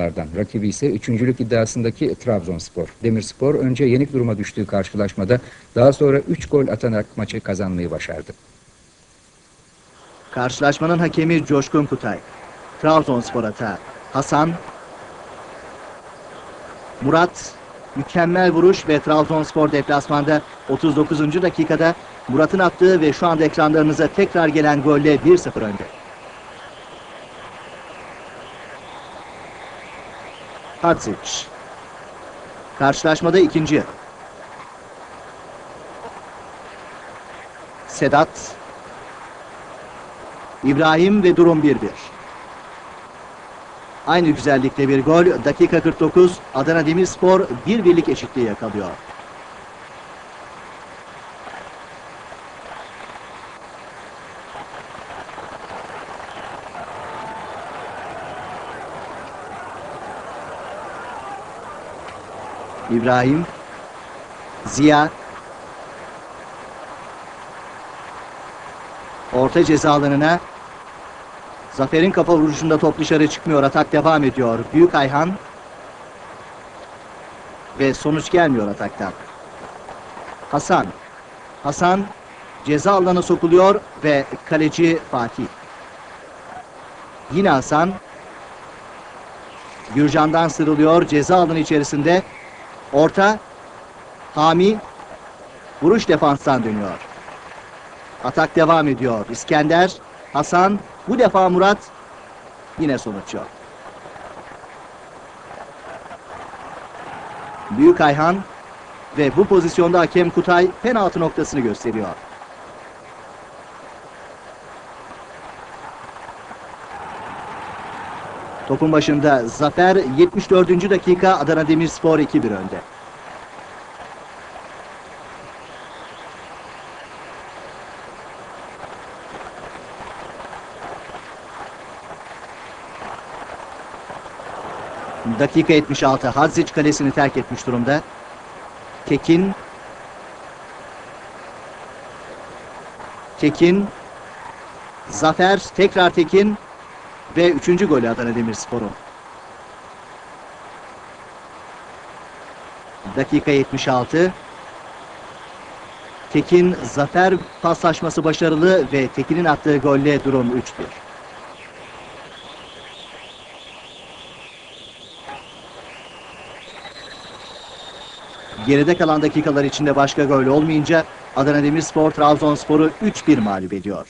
Lardan. Rakibi ise üçüncülük iddiasındaki Trabzonspor. Demirspor önce yenik duruma düştüğü karşılaşmada daha sonra 3 gol atarak maçı kazanmayı başardı. Karşılaşmanın hakemi Coşkun Kutay. Trabzonspor atağı. Hasan. Murat. Mükemmel vuruş ve Trabzonspor deplasmanda 39. dakikada Murat'ın attığı ve şu anda ekranlarınıza tekrar gelen golle 1-0 önde. Hadzic. Karşılaşmada ikinci yarı. Sedat. İbrahim ve durum 1-1. Aynı güzellikte bir gol. Dakika 49 Adana Demirspor bir birlik eşitliği yakalıyor. İbrahim Ziya Orta ceza alanına Zafer'in kafa vuruşunda top dışarı çıkmıyor. Atak devam ediyor. Büyük Ayhan ve sonuç gelmiyor ataktan. Hasan. Hasan ceza alanına sokuluyor ve kaleci Fatih. Yine Hasan. Gürcan'dan sıyrılıyor. Ceza alanı içerisinde. Orta. Hami. Vuruş defanstan dönüyor. Atak devam ediyor. İskender, Hasan, bu defa Murat yine sonuç yok. Büyük Ayhan ve bu pozisyonda hakem Kutay penaltı noktasını gösteriyor. Topun başında Zafer 74. dakika Adana Demirspor 2-1 önde. Dakika 76 Hadzic kalesini terk etmiş durumda. Tekin Tekin Zafer tekrar Tekin ve üçüncü golü Adana Demirspor'un. Dakika 76 Tekin Zafer paslaşması başarılı ve Tekin'in attığı golle durum 3-1. Geride kalan dakikalar içinde başka gol olmayınca Adana Demirspor Trabzonspor'u 3-1 mağlup ediyor.